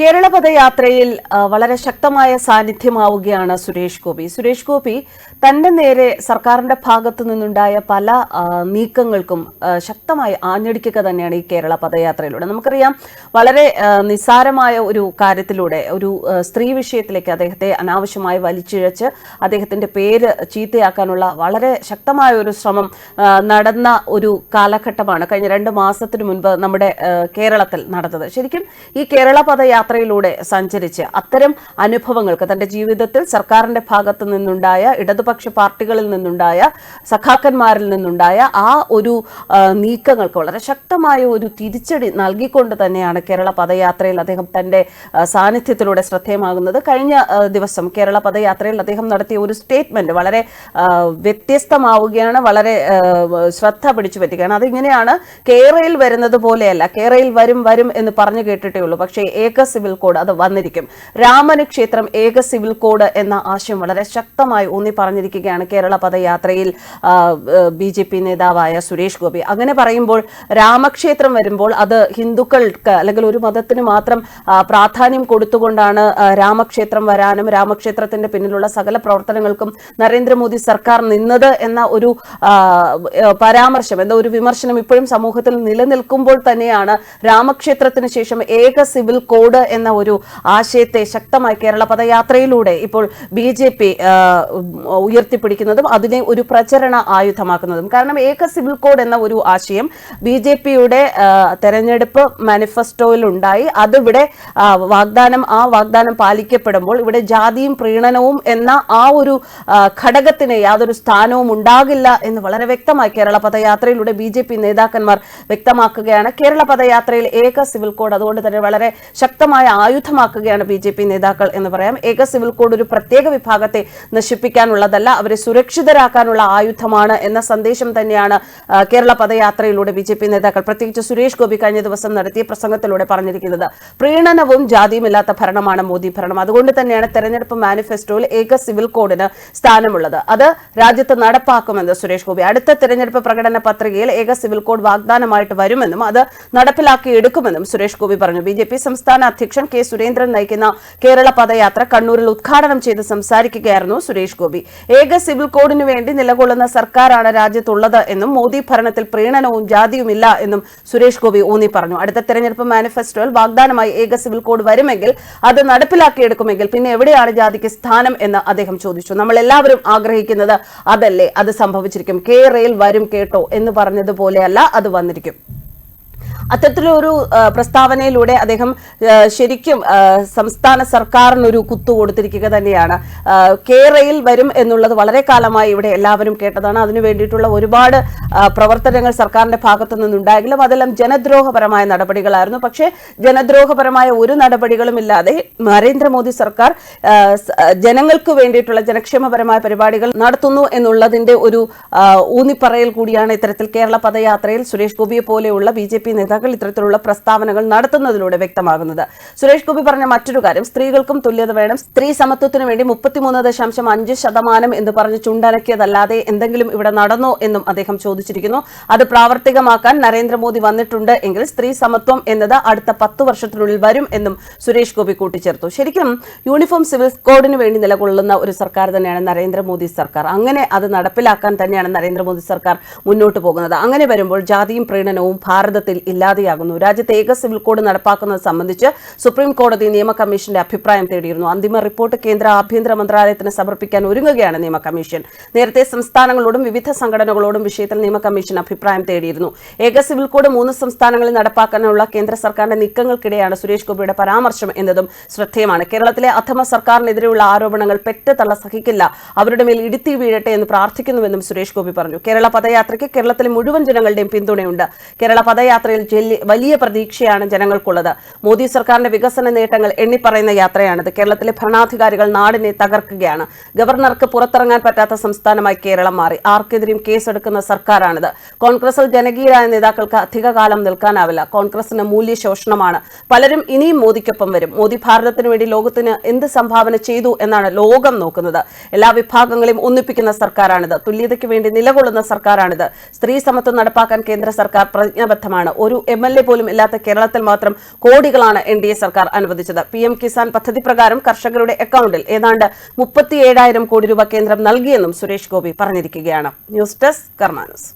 കേരള പദയാത്രയിൽ വളരെ ശക്തമായ സാന്നിധ്യമാവുകയാണ് സുരേഷ് ഗോപി. സുരേഷ് ഗോപി തന്റെ നേരെ സർക്കാരിന്റെ ഭാഗത്തു നിന്നുണ്ടായ പല നീക്കങ്ങൾക്കും ശക്തമായി ആഞ്ഞടിക്കുക തന്നെയാണ് ഈ കേരള പദയാത്രയിലൂടെ നമുക്കറിയാം വളരെ നിസ്സാരമായ ഒരു കാര്യത്തിലൂടെ ഒരു സ്ത്രീ വിഷയത്തിലേക്ക് അദ്ദേഹത്തെ അനാവശ്യമായി വലിച്ചിഴച്ച് അദ്ദേഹത്തിന്റെ പേര് ചീത്തയാക്കാനുള്ള വളരെ ശക്തമായ ഒരു ശ്രമം നടന്ന ഒരു കാലഘട്ടമാണ്. കഴിഞ്ഞ രണ്ട് മാസത്തിനു മുൻപ് നമ്മുടെ കേരളത്തിൽ നടന്നത്. ശരിക്കും ഈ കേരള പദയാത്രയിലൂടെ സഞ്ചരിച്ച് അത്തരം അനുഭവങ്ങൾക്ക് തന്റെ ജീവിതത്തിൽ സർക്കാരിന്റെ ഭാഗത്തു നിന്നുണ്ടായ ഇടതുപക്ഷ പാർട്ടികളിൽ നിന്നുണ്ടായ സഖാക്കന്മാരിൽ നിന്നുണ്ടായ ആ ഒരു നീക്കങ്ങൾക്ക് വളരെ ശക്തമായ ഒരു തിരിച്ചടി നൽകിക്കൊണ്ട് തന്നെയാണ് കേരള പദയാത്രയിൽ അദ്ദേഹം തന്റെ സാന്നിധ്യത്തിലൂടെ ശ്രദ്ധേയമാകുന്നത്. കഴിഞ്ഞ ദിവസം കേരള പദയാത്രയിൽ അദ്ദേഹം നടത്തിയ ഒരു സ്റ്റേറ്റ്മെന്റ് വളരെ വ്യത്യസ്തമാവുകയാണ് വളരെ ശ്രദ്ധ പിടിച്ചു പറ്റുകയാണ് അതിങ്ങനെയാണ് കേരളയിൽ വരുന്നത് പോലെയല്ല കേരളയിൽ വരും വരും എന്ന് പറഞ്ഞു കേട്ടിട്ടേ ഉള്ളൂ. പക്ഷേ ഏക സിവിൽ കോഡ് അത് വന്നിരിക്കും. രാമന് ക്ഷേത്രം ഏക സിവിൽ കോഡ് എന്ന ആശയം വളരെ ശക്തമായി ഊന്നി പറഞ്ഞിരിക്കുകയാണ് കേരള പദയാത്രയിൽ ബി ജെ പി നേതാവായ സുരേഷ് ഗോപി. അങ്ങനെ പറയുമ്പോൾ രാമക്ഷേത്രം വരുമ്പോൾ അത് ഹിന്ദുക്കൾക്ക് അല്ലെങ്കിൽ ഒരു മതത്തിന് മാത്രം പ്രാധാന്യം കൊടുത്തുകൊണ്ടാണ് രാമക്ഷേത്രം വരാനും രാമക്ഷേത്രത്തിന്റെ പിന്നിലുള്ള സകല പ്രവർത്തനങ്ങൾക്കും നരേന്ദ്രമോദി സർക്കാർ നിന്നത് എന്ന ഒരു പരാമർശം എന്ന ഒരു വിമർശനം ഇപ്പോഴും സമൂഹത്തിൽ നിലനിൽക്കുമ്പോൾ തന്നെയാണ് രാമക്ഷേത്രത്തിന് ശേഷം ഏക സിവിൽ കോഡ് എന്ന ഒരു ആശയത്തെ ശക്തമായി കേരള പദയാത്രയിലൂടെ ഇപ്പോൾ ബി ജെ പി ഉയർത്തിപ്പിടിക്കുന്നതും അതിനെ ഒരു പ്രചരണ ആയുധമാക്കുന്നതും. കാരണം ഏക സിവിൽ കോഡ് എന്ന ഒരു ആശയം ബി ജെ പിയുടെ തെരഞ്ഞെടുപ്പ് മാനിഫെസ്റ്റോയിലുണ്ടായി. അതിവിടെ വാഗ്ദാനം ആ വാഗ്ദാനം പാലിക്കപ്പെടുമ്പോൾ ഇവിടെ ജാതിയും പ്രീണനവും എന്ന ആ ഒരു ഘടകത്തിന് യാതൊരു സ്ഥാനവും ഉണ്ടാകില്ല എന്ന് വളരെ വ്യക്തമായി കേരള പദയാത്രയിലൂടെ ബി ജെ പി നേതാക്കന്മാർ വ്യക്തമാക്കുകയാണ്. കേരള പദയാത്രയിൽ ഏക സിവിൽ കോഡ് അതുകൊണ്ട് തന്നെ വളരെ ശക്തമായ ആയുധമാക്കുകയാണ് ബി ജെ പി നേതാക്കൾ എന്ന് പറയാം. ഏക സിവിൽ കോഡ് ഒരു പ്രത്യേക വിഭാഗത്തെ നശിപ്പിക്കാനുള്ളതല്ല അവരെ സുരക്ഷിതരാക്കാനുള്ള ആയുധമാണ് എന്ന സന്ദേശം തന്നെയാണ് കേരള പദയാത്രയിലൂടെ ബി ജെ പി നേതാക്കൾ പ്രത്യേകിച്ച് സുരേഷ് ഗോപി കഴിഞ്ഞ ദിവസം നടത്തിയ പ്രസംഗത്തിലൂടെ പറഞ്ഞിരിക്കുന്നത്. പ്രീണനവും ജാതിയുമില്ലാത്ത ഭരണമാണ് മോദി ഭരണം. അതുകൊണ്ട് തന്നെയാണ് തെരഞ്ഞെടുപ്പ് മാനിഫെസ്റ്റോയിൽ ഏക സിവിൽ കോഡിന് സ്ഥാനമുള്ളത്. അത് രാജ്യത്ത് നടപ്പാക്കുമെന്ന് സുരേഷ് ഗോപി. അടുത്ത തെരഞ്ഞെടുപ്പ് പ്രകടന പത്രികയിൽ ഏക സിവിൽ കോഡ് വാഗ്ദാനമായിട്ട് വരുമെന്നും അത് നടപ്പിലാക്കിയെടുക്കുമെന്നും സുരേഷ് ഗോപി പറഞ്ഞു. ബി സംസ്ഥാന അധ്യക്ഷൻ കെ. സുരേന്ദ്രൻ നയിക്കുന്ന കേരള പദയാത്ര കണ്ണൂരിൽ ഉദ്ഘാടനം ചെയ്ത് സംസാരിക്കുകയായിരുന്നു സുരേഷ് ഗോപി. ഏക സിവിൽ കോഡിനു വേണ്ടി നിലകൊള്ളുന്ന സർക്കാരാണ് രാജ്യത്തുള്ളത് എന്നും മോദി ഭരണത്തിൽ പ്രീണനവും ജാതിയുമില്ല എന്നും സുരേഷ് ഗോപി ഊന്നി പറഞ്ഞു. അടുത്ത തെരഞ്ഞെടുപ്പ് മാനിഫെസ്റ്റോയിൽ വാഗ്ദാനമായി ഏക സിവിൽ കോഡ് വരുമെങ്കിൽ അത് നടപ്പിലാക്കിയെടുക്കുമെങ്കിൽ പിന്നെ എവിടെയാണ് ജാതിക്ക് സ്ഥാനം എന്ന് അദ്ദേഹം ചോദിച്ചു. നമ്മൾ എല്ലാവരും ആഗ്രഹിക്കുന്നത് അതല്ലേ അത് സംഭവിച്ചിരിക്കും. കെ റെയിൽ വരും കേട്ടോ എന്ന് പറഞ്ഞതുപോലെയല്ല അത് വന്നിരിക്കും. അത്തരത്തിലൊരു പ്രസ്താവനയിലൂടെ അദ്ദേഹം ശരിക്കും സംസ്ഥാന സർക്കാരിനൊരു കുത്തു കൊടുത്തിരിക്കുക തന്നെയാണ്. കേരയിൽ വരും എന്നുള്ളത് വളരെ കാലമായി ഇവിടെ എല്ലാവരും കേട്ടതാണ്. അതിനു വേണ്ടിയിട്ടുള്ള ഒരുപാട് പ്രവർത്തനങ്ങൾ സർക്കാരിന്റെ ഭാഗത്തു നിന്നുണ്ടായെങ്കിലും അതെല്ലാം ജനദ്രോഹപരമായ നടപടികളായിരുന്നു. പക്ഷേ ജനദ്രോഹപരമായ ഒരു നടപടികളും ഇല്ലാതെ നരേന്ദ്രമോദി സർക്കാർ ജനങ്ങൾക്ക് വേണ്ടിയിട്ടുള്ള ജനക്ഷേമപരമായ പരിപാടികൾ നടത്തുന്നു എന്നുള്ളതിന്റെ ഒരു ഊന്നിപ്പറയൽ കൂടിയാണ് ഇത്തരത്തിൽ കേരള പദയാത്രയിൽ സുരേഷ് ഗോപിയെ പോലെയുള്ള ബി ജെ പി നേതാക്കൾ ഇത്തരത്തിലുള്ള പ്രസ്താവനകൾ നടത്തുന്നതിലൂടെ വ്യക്തമാകുന്നത്. സുരേഷ് ഗോപി പറഞ്ഞ മറ്റൊരു കാര്യം സ്ത്രീകൾക്കും തുല്യത വേണം. സ്ത്രീ സമത്വത്തിന് വേണ്ടി മുപ്പത്തിമൂന്ന് ദശാംശം അഞ്ച് ശതമാനം എന്ന് പറഞ്ഞ് ചുണ്ടനക്കിയതല്ലാതെ എന്തെങ്കിലും ഇവിടെ നടന്നോ എന്നും അദ്ദേഹം ചോദിച്ചിരിക്കുന്നു. അത് പ്രാവർത്തികമാക്കാൻ നരേന്ദ്രമോദി വന്നിട്ടുണ്ട് എങ്കിൽ സ്ത്രീ സമത്വം എന്നത് അടുത്ത പത്ത് വർഷത്തിനുള്ളിൽ വരും എന്നും സുരേഷ് ഗോപി കൂട്ടിച്ചേർത്തു. ശരിക്കും യൂണിഫോം സിവിൽ കോഡിന് വേണ്ടി നിലകൊള്ളുന്ന ഒരു സർക്കാർ തന്നെയാണ് നരേന്ദ്രമോദി സർക്കാർ. അങ്ങനെ അത് നടപ്പിലാക്കാൻ തന്നെയാണ് നരേന്ദ്രമോദി സർക്കാർ മുന്നോട്ട് പോകുന്നത്. അങ്ങനെ വരുമ്പോൾ ജാതിയും പ്രീണനവും ഭാരതത്തിൽ ഇല്ലാതെയാകുന്നു. രാജ്യത്ത് ഏക സിവിൽ കോഡ് നടപ്പാക്കുന്നത് സംബന്ധിച്ച് സുപ്രീം കോടതി നിയമ കമ്മീഷന്റെ അഭിപ്രായം തേടിയിരുന്നു. അന്തിമ റിപ്പോർട്ട് കേന്ദ്ര ആഭ്യന്തര മന്ത്രാലയത്തിന് സമർപ്പിക്കാൻ ഒരുങ്ങുകയാണ് നിയമ കമ്മീഷൻ. നേരത്തെ സംസ്ഥാനങ്ങളോടും വിവിധ സംഘടനകളോടും വിഷയത്തിൽ നിയമ കമ്മീഷൻ അഭിപ്രായം തേടിയിരുന്നു. ഏക സിവിൽ കോഡ് മൂന്ന് സംസ്ഥാനങ്ങളിൽ നടപ്പാക്കാനുള്ള കേന്ദ്ര സർക്കാരിന്റെ നീക്കങ്ങൾക്കിടെയാണ് സുരേഷ് ഗോപിയുടെ പരാമർശം എന്നതും ശ്രദ്ധേയമാണ്. കേരളത്തിലെ അധമ സർക്കാരിനെതിരെയുള്ള ആരോപണങ്ങൾ പെറ്റത്തള്ള സഹിക്കില്ല. അവരുടെ മേൽ ഇടുത്തി വീഴട്ടെ എന്ന് പ്രാർത്ഥിക്കുന്നുവെന്നും സുരേഷ് ഗോപി പറഞ്ഞു. കേരള പദയാത്രയ്ക്ക് കേരളത്തിലെ മുഴുവൻ ജനങ്ങളുടെയും പിന്തുണയുണ്ട്. കേരള പദയാത്രയിൽ വലിയ പ്രതീക്ഷയാണ് ജനങ്ങൾക്കുള്ളത്. മോദി സർക്കാരിന്റെ വികസന നേട്ടങ്ങൾ എണ്ണിപ്പറയുന്ന യാത്രയാണിത്. കേരളത്തിലെ ഭരണാധികാരികൾ നാടിനെ തകർക്കുകയാണ്. ഗവർണർക്ക് പുറത്തിറങ്ങാൻ പറ്റാത്ത സംസ്ഥാനമായി കേരളം മാറി. ആർക്കെതിരെയും കേസെടുക്കുന്ന സർക്കാരാണിത്. കോൺഗ്രസിൽ ജനകീയരായ നേതാക്കൾക്ക് അധികകാലം നിൽക്കാനാവില്ല. കോൺഗ്രസിന് മൂല്യശോഷണമാണ്. പലരും ഇനിയും മോദിക്കൊപ്പം വരും. മോദി ഭാരതത്തിന് വേണ്ടി ലോകത്തിന് എന്ത് സംഭാവന ചെയ്തു എന്നാണ് ലോകം നോക്കുന്നത്. എല്ലാ വിഭാഗങ്ങളെയും ഒന്നിപ്പിക്കുന്ന സർക്കാരാണിത്. തുല്യതയ്ക്ക് വേണ്ടി നിലകൊള്ളുന്ന സർക്കാരാണിത്. സ്ത്രീ സമത്വം നടപ്പാക്കാൻ കേന്ദ്ര സർക്കാർ പ്രതിജ്ഞാബദ്ധമാണ്. ഒരു എം എൽ എ പോലും ഇല്ലാത്ത കേരളത്തിൽ മാത്രം കോടികളാണ് എൻ ഡി എ സർക്കാർ അനുവദിച്ചത്. പി എം കിസാൻ പദ്ധതി പ്രകാരം കർഷകരുടെ അക്കൌണ്ടിൽ ഏതാണ്ട് മുപ്പത്തിയേഴായിരം കോടി രൂപ കേന്ദ്രം നൽകിയെന്നും സുരേഷ് ഗോപി പറഞ്ഞിരിക്കുകയാണ്. News desk കർമാനസ്.